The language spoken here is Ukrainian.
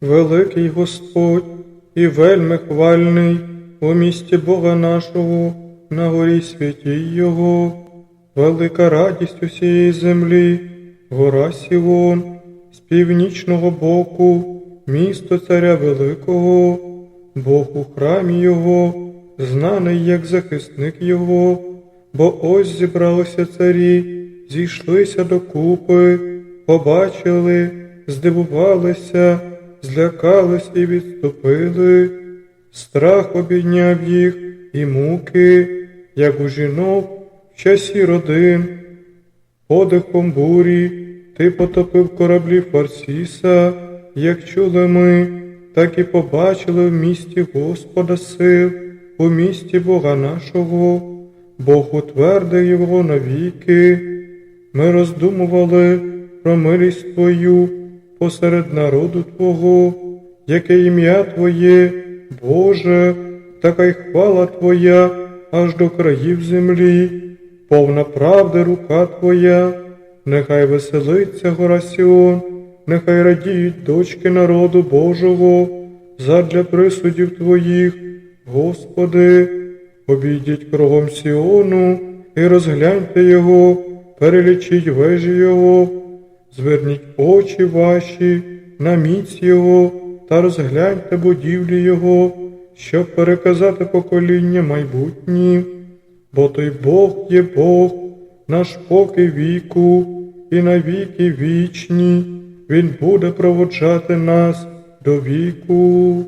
Великий Господь і вельми хвальний у місті Бога нашого, на горі святій Його, велика радість усієї землі, гора Сіон, з північного боку, місто Царя Великого, Бог у храмі Його, знаний як захисник Його, бо ось зібралися царі, зійшлися докупи, побачили, здивувалися, злякались і відступили. Страх обійняв їх і муки, як у жінок в часі родин. Подихом бурі ти потопив кораблі Фарсіса, як чули ми, так і побачили в місті Господа сил, у місті Бога нашого, Бог утвердив його навіки. Ми роздумували про милість Твою посеред народу Твого, яке ім'я Твоє, Боже, така й хвала Твоя аж до країв землі, повна правди рука Твоя, нехай веселиться гора Сіон, нехай радіють дочки народу Божого, задля присудів Твоїх, Господи, обійдіть кругом Сіону і розгляньте його, перелічіть вежі Його, зверніть очі ваші на міць Його та розгляньте будівлі Його, щоб переказати покоління майбутні, бо той Бог є Бог, наш поки віку, і на віки вічні, Він буде проводжати нас до віку.